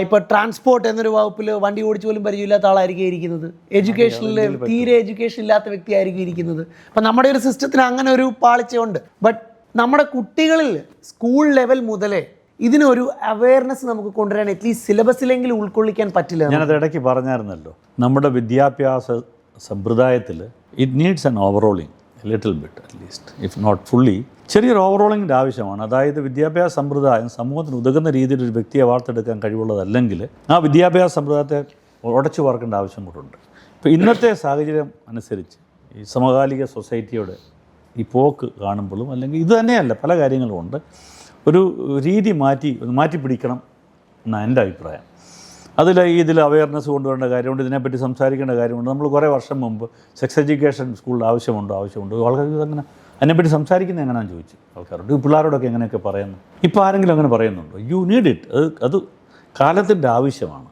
ഇപ്പോൾ ട്രാൻസ്പോർട്ട് എന്നൊരു വകുപ്പിൽ വണ്ടി ഓടിച്ചു പോലും പരിചയമില്ലാത്ത ആളായിരിക്കും ഇരിക്കുന്നത്. എഡ്യൂക്കേഷനിൽ തീരെ എഡ്യൂക്കേഷൻ ഇല്ലാത്ത വ്യക്തിയായിരിക്കും ഇരിക്കുന്നത്. അപ്പം നമ്മുടെ ഒരു സിസ്റ്റത്തിന് അങ്ങനെ ഒരു പാളിച്ചയുണ്ട്. ബട്ട് നമ്മുടെ കുട്ടികളിൽ സ്കൂൾ ലെവൽ മുതലേ ഇതിനൊരു അവയർനെസ് നമുക്ക് കൊണ്ടുവരാൻ അറ്റ്ലീസ്റ്റ് സിലബസിലെങ്കിലും ഉൾക്കൊള്ളിക്കാൻ പറ്റില്ല ഞാനത് ഇടയ്ക്ക് പറഞ്ഞായിരുന്നല്ലോ. നമ്മുടെ വിദ്യാഭ്യാസ സമ്പ്രദായത്തിൽ it needs an overhauling little bit at least if not fully ചെറിയൊരു ഓവറോളിങ്ങിന്റെ ആവശ്യമാണ്. അതായത് വിദ്യാഭ്യാസ സമ്പ്രദായം സമൂഹത്തിന് ഉതകുന്ന രീതിയിൽ ഒരു വ്യക്തിയെ വാർത്തെടുക്കാൻ കഴിവുള്ളതല്ലെങ്കിൽ ആ വിദ്യാഭ്യാസ സമ്പ്രദായത്തെ ഉടച്ചു വാർക്കേണ്ട ആവശ്യം കൂട്ടുണ്ട് ഇപ്പോൾ ഇന്നത്തെ സാഹചര്യം അനുസരിച്ച് ഈ സമകാലിക സൊസൈറ്റിയുടെ ഈ പോക്ക് കാണുമ്പോഴും അല്ലെങ്കിൽ ഇത് തന്നെയല്ല പല കാര്യങ്ങളും ഉണ്ട്. ഒരു രീതി മാറ്റി മാറ്റി പിടിക്കണം എന്നാണ് എന്റെ അഭിപ്രായം. അതിൽ ഇതിൽ അവയർനെസ് കൊണ്ടുവരേണ്ട കാര്യമുണ്ട് ഇതിനെപ്പറ്റി സംസാരിക്കേണ്ട കാര്യമുണ്ട്. നമ്മൾ കുറേ വർഷം മുമ്പ് സെക്സ് എഡ്യൂക്കേഷൻ സ്കൂളിൽ ആവശ്യമുണ്ടോ ആവശ്യമുണ്ട്. വളരെ ഇതങ്ങനെ അതിനെപ്പറ്റി സംസാരിക്കുന്നത് എങ്ങനെയാണെന്ന് ചോദിച്ചു ആൾക്കാരോട്. ഈ പിള്ളേരോടൊക്കെ എങ്ങനെയൊക്കെ പറയുന്നു? ഇപ്പോൾ ആരെങ്കിലും അങ്ങനെ പറയുന്നുണ്ടോ? യു നീഡ് ഇറ്റ് അത് അത് കാലത്തിന്റെ ആവശ്യമാണ്.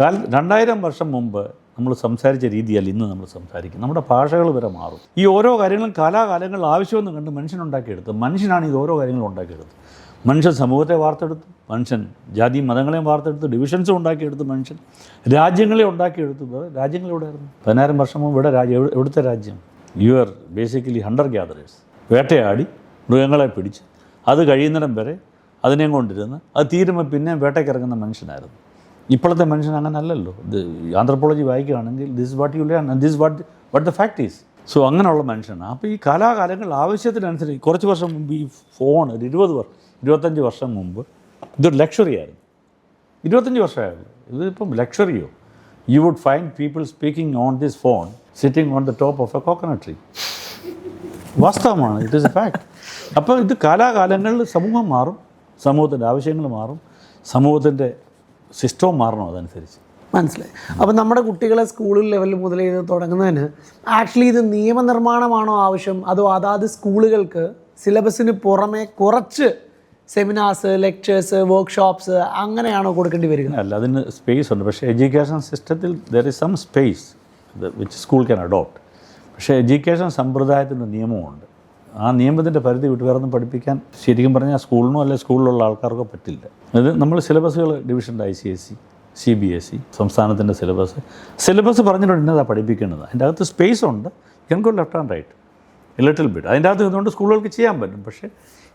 കാല രണ്ടായിരം വർഷം മുമ്പ് നമ്മൾ സംസാരിച്ച രീതിയല്ല ഇന്ന് നമ്മൾ സംസാരിക്കും നമ്മുടെ ഭാഷകൾ വരെ മാറും. ഈ ഓരോ കാര്യങ്ങളും കാലാകാലങ്ങളിൽ ആവശ്യമെന്ന് കണ്ട് മനുഷ്യനുണ്ടാക്കിയെടുത്ത് മനുഷ്യനാണ് ഈ ഓരോ കാര്യങ്ങളും ഉണ്ടാക്കിയെടുത്തത്. മനുഷ്യൻ സമൂഹത്തെ വാർത്തെടുത്തു. മനുഷ്യൻ ജാതി മതങ്ങളെയും വാർത്തെടുത്ത്. ഡിവിഷൻസും ഉണ്ടാക്കിയെടുത്ത് മനുഷ്യൻ. രാജ്യങ്ങളെ ഉണ്ടാക്കിയെടുത്തു. രാജ്യങ്ങളെവിടെയായിരുന്നു പതിനായിരം വർഷം മുമ്പ് ഇവിടെ രാജ്യം എവിടുത്തെ രാജ്യം? You are basically hunter gatherers വേട്ടയാടി മൃഗങ്ങളെ പിടിച്ച്. അത് കഴിയുന്നിടം വരെ അതിനെയും കൊണ്ടിരുന്ന് അത് തീരുമ്പോൾ പിന്നെ വേട്ടയ്ക്കിറങ്ങുന്ന മനുഷ്യനായിരുന്നു. ഇപ്പോഴത്തെ മനുഷ്യൻ അങ്ങനെ അല്ലല്ലോ. ഇത് ആന്ത്രപ്പോളജി വായിക്കുകയാണെങ്കിൽ this what you learn this what what the fact is so അങ്ങനെയുള്ള മനുഷ്യനാണ്. അപ്പോൾ ഈ കാലാകാലങ്ങൾ ആവശ്യത്തിനനുസരിച്ച് കുറച്ച് വർഷം മുമ്പ് ഈ ഫോൺ ഒരു ഇരുപത് വർഷം ഇരുപത്തഞ്ച് വർഷം മുമ്പ് ഇതൊരു ലക്ഷറി ആയിരുന്നു. ഇരുപത്തഞ്ച് വർഷമായുള്ളൂ ഇതിപ്പം ലക്ഷറിയോ you? Would find people speaking on this phone sitting on the top of a coconut tree വാസ്തവമാണ് ഇറ്റ് ഈസ് എ ഫാക്ട് അപ്പോൾ ഇത് കാലാകാലങ്ങളിൽ സമൂഹം മാറും സമൂഹത്തിന്റെ ആവശ്യങ്ങൾ മാറും സമൂഹത്തിന്റെ സിസ്റ്റവും മാറണം അതനുസരിച്ച്. മനസ്സിലായി. അപ്പം നമ്മുടെ കുട്ടികളെ സ്കൂൾ ലെവൽ മുതൽ ഇത് തുടങ്ങുന്നതിന് ആക്ച്വലി ഇത് നിയമനിർമ്മാണമാണോ ആവശ്യം? അതോ അതാത് സ്കൂളുകൾക്ക് സിലബസിന് പുറമെ കുറച്ച് സെമിനാർസ് ലെക്ചേഴ്സ് വർക്ക്ഷോപ്സ് അങ്ങനെയാണോ കൊടുക്കേണ്ടി വരിക? അല്ല അതിന് സ്പേസ് ഉണ്ട്. പക്ഷേ എഡ്യൂക്കേഷൻ സിസ്റ്റത്തിൽ there is some space which school can adopt പക്ഷേ എഡ്യൂക്കേഷൻ സമ്പ്രദായത്തിന്റെ നിയമമുണ്ട് ആ നിയമത്തിന്റെ പരിധി വിട്ട് വേറൊന്നും പഠിപ്പിക്കാൻ ശരിക്കും പറഞ്ഞാൽ സ്കൂളിനോ അല്ലെങ്കിൽ സ്കൂളിലുള്ള ആൾക്കാർക്കോ പറ്റില്ല. അത് നമ്മൾ സിലബസുകൾ ഡിവിഷന്റെ I C S C C B S E സംസ്ഥാനത്തിന്റെ സിലബസ്. സിലബസ് പറഞ്ഞിട്ടുണ്ട് ഇന്നതാണ് പഠിപ്പിക്കേണ്ടത് അതിന്റെ അകത്ത് സ്പേസ് ഉണ്ട്. Enco left and right little bit അതിന്റെ അകത്ത് നിന്നുകൊണ്ട് സ്കൂളുകൾക്ക് ചെയ്യാൻ പറ്റും. പക്ഷേ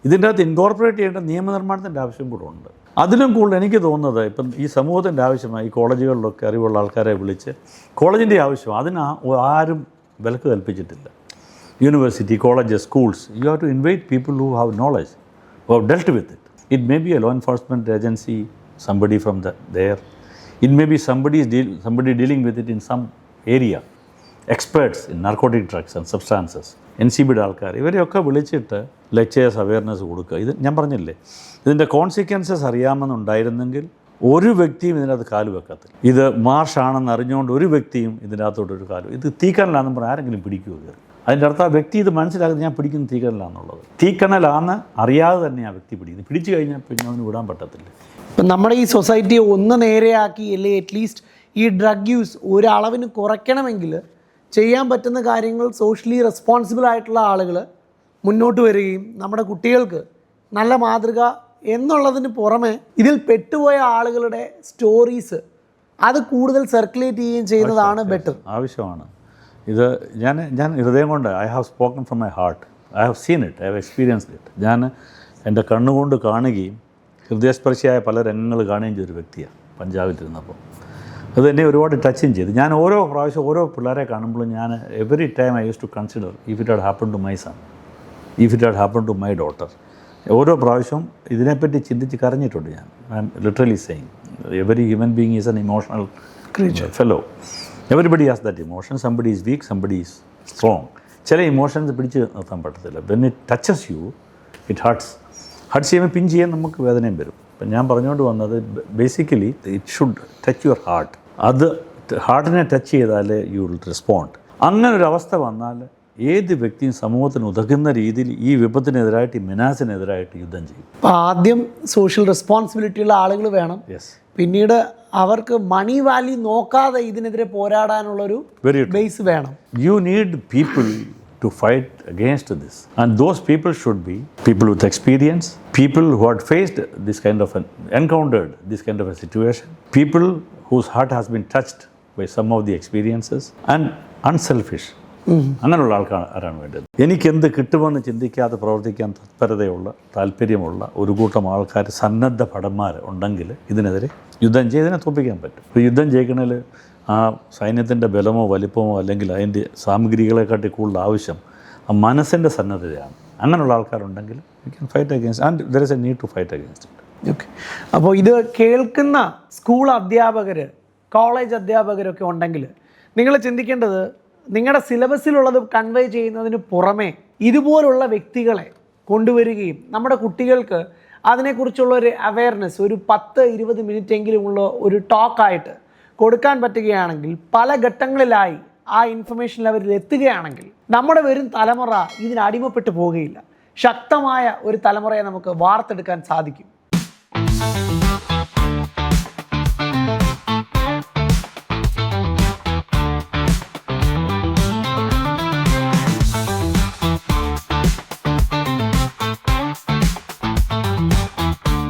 ഇതിന്റെ അകത്ത് ഇൻകോർപ്പറേറ്റ് ചെയ്യേണ്ട നിയമനിർമ്മാണത്തിന്റെ ആവശ്യം കൂടെ ഉണ്ട്. അതിലും കൂടുതൽ എനിക്ക് തോന്നുന്നത് ഇപ്പം ഈ സമൂഹത്തിന്റെ ആവശ്യമായി ഈ കോളേജുകളിലൊക്കെ അറിവുള്ള ആൾക്കാരെ വിളിച്ച് കോളേജിന്റെ ആവശ്യം അതിന് ആരും വിലക്ക് കൽപ്പിച്ചിട്ടില്ല. University college schools you have to invite people who have knowledge who have dealt with it it may be a law enforcement agency somebody from the there it may be somebody deal somebody dealing with it in some area experts in narcotic drugs and substances N C ബിയുടെ ആൾക്കാർ ഇവരെയൊക്കെ വിളിച്ചിട്ട് lectures awareness കൊടുക്കുക. ഇത് ഞാൻ പറഞ്ഞില്ലേ ഇതിന്റെ consequences അറിയാമെന്നുണ്ടായിരുന്നെങ്കിൽ ഒരു വ്യക്തിയും ഇതിനകത്ത് കാൽ വെക്കത്തില്ല. ഇത് മാർഷാണെന്ന് അറിഞ്ഞുകൊണ്ട് ഒരു വ്യക്തിയും ഇതിനകത്തോട്ടൊരു കാലം ഇത് തീക്കനലാണെന്ന് പറഞ്ഞാൽ ആരെങ്കിലും പിടിക്കുമോ കയറി അതിന്റെ അർത്ഥം ആ വ്യക്തി ഇത് മനസ്സിലാക്കുന്നത് ഞാൻ പിടിക്കുന്ന തീക്കനലാണെന്നുള്ളത് തീക്കനലാന്ന് അറിയാതെ തന്നെ ആ വ്യക്തി പിടിക്കുന്നത് പിടിച്ചു കഴിഞ്ഞാൽ പിന്നെ അവന് വിടാൻ പറ്റത്തില്ല. ഇപ്പം നമ്മുടെ ഈ സൊസൈറ്റിയെ ഒന്ന് നേരെയാക്കി അല്ലെങ്കിൽ അറ്റ്ലീസ്റ്റ് ഈ ഡ്രഗ് യൂസ് ഒരളവിന് കുറയ്ക്കണമെങ്കിൽ ചെയ്യാൻ പറ്റുന്ന കാര്യങ്ങൾ സോഷ്യലി റെസ്പോൺസിബിൾ ആയിട്ടുള്ള ആളുകൾ മുന്നോട്ട് വരികയും നമ്മുടെ കുട്ടികൾക്ക് നല്ല മാതൃക എന്നുള്ളതിന് പുറമെ ഇതിൽ പെട്ടുപോയ ആളുകളുടെ സ്റ്റോറീസ് അത് കൂടുതൽ സർക്കുലേറ്റ് ചെയ്യുകയും ചെയ്യുന്നതാണ് ബെറ്റർ ആവശ്യമാണ്. ഇത് ഞാൻ ഞാൻ ഹൃദയം കൊണ്ട് I have spoken from my heart I have seen it I have experienced it ഞാൻ എന്റെ കണ്ണുകൊണ്ട് കാണുകയും ഹൃദയസ്പർശിയായ പല രംഗങ്ങൾ കാണുകയും ചെയ്തൊരു വ്യക്തിയാണ് പഞ്ചാബിലിരുന്നപ്പോൾ. അത് എന്നെ ഒരുപാട് ടച്ചും ചെയ്തു. ഞാൻ ഓരോ പ്രാവശ്യം ഓരോ പിള്ളേരെ കാണുമ്പോഴും ഞാൻ every time I used to consider if it had happen to my son if it had happen to my daughter ഓരോ പ്രാവശ്യം ഇതിനെപ്പറ്റി ചിന്തിച്ച് കരഞ്ഞിട്ടുണ്ട് ഞാൻ. I'm literally saying every human being is an emotional fellow everybody has that emotion somebody is weak somebody is strong ചില emotions പിടിച്ച് നിർത്താൻ പറ്റത്തില്ല. When it touches you it hurts hurts ചെയ്യുമ്പോൾ പിൻ ചെയ്യാൻ നമുക്ക് വേദനയും വരും. അപ്പം ഞാൻ പറഞ്ഞുകൊണ്ട് വന്നത് basically it should touch your heart അത് ഹാർട്ടിനെ ടച്ച് ചെയ്താൽ യു വിൽ റെസ്പോണ്ട്. അങ്ങനെ ഒരു അവസ്ഥ വന്നാൽ ഏത് വ്യക്തിയും സമൂഹത്തിന് ഉതകുന്ന രീതിയിൽ ഈ വിപത്തിനെതിരായിട്ട് ഈ മിനാസിനെതിരായിട്ട് യുദ്ധം ചെയ്യും. അപ്പോൾ ആദ്യം സോഷ്യൽ റെസ്പോൺസിബിലിറ്റിയുള്ള ആളുകൾ വേണം. പിന്നീട് അവർക്ക് മണി വാലി നോക്കാതെ ഇതിനെതിരെ പോരാടാനുള്ളൊരു വെരി ബേസ് വേണം. You need people to fight against this. And those people should be people with experience people who had faced this kind of an encountered kind of of a situation people whose heart has been touched by some of the experiences and unselfish അങ്ങനെയുള്ള ആൾക്കാരാണ് വേണ്ടത്? എനിക്കെന്ത് കിട്ടുമെന്ന് ചിന്തിക്കാതെ പ്രവർത്തിക്കാൻ തത്പരതയുള്ള താല്പര്യമുള്ള ഒരു കൂട്ടം ആൾക്കാർ സന്നദ്ധ ഭടന്മാർ ഉണ്ടെങ്കിൽ ഇതിനെതിരെ യുദ്ധം ചെയ്ത് ഇതിനെ തോപ്പിക്കാൻ പറ്റും. ഇപ്പോൾ യുദ്ധം ജയിക്കണതിൽ ആ സൈന്യത്തിന്റെ ബലമോ വലിപ്പമോ അല്ലെങ്കിൽ അതിന്റെ സാമഗ്രികളെക്കാട്ടി കൂടുതൽ ആവശ്യം ആ മനസ്സിന്റെ സന്നദ്ധതയാണ്. അങ്ങനെയുള്ള ആൾക്കാരുണ്ടെങ്കിൽ you can fight against and there is a need to fight against okay അപ്പോൾ ഇത് കേൾക്കുന്ന സ്കൂൾ അധ്യാപകർ കോളേജ് അധ്യാപകരൊക്കെ ഉണ്ടെങ്കിൽ നിങ്ങൾ ചിന്തിക്കേണ്ടത് നിങ്ങളുടെ സിലബസിലുള്ളത് കൺവേ ചെയ്യുന്നതിന് പുറമേ ഇതുപോലുള്ള വ്യക്തികളെ കൊണ്ടുവരികയും നമ്മുടെ കുട്ടികൾക്ക് അതിനെക്കുറിച്ചുള്ള ഒരു അവയർനെസ് ഒരു പത്ത് ഇരുപത് മിനിറ്റ് എങ്കിലുമുള്ള ഒരു ടോക്കായിട്ട് കൊടുക്കാൻ പറ്റുകയാണെങ്കിൽ പല ഘട്ടങ്ങളിലായി ആ ഇൻഫർമേഷൻ ലെവലിൽ എത്തുകയാണെങ്കിൽ നമ്മുടെ വരും തലമുറ ഇതിന് അടിമപ്പെട്ടു പോവുകയില്ല. ശക്തമായ ഒരു തലമുറയെ നമുക്ക് വാർത്തെടുക്കാൻ സാധിക്കും.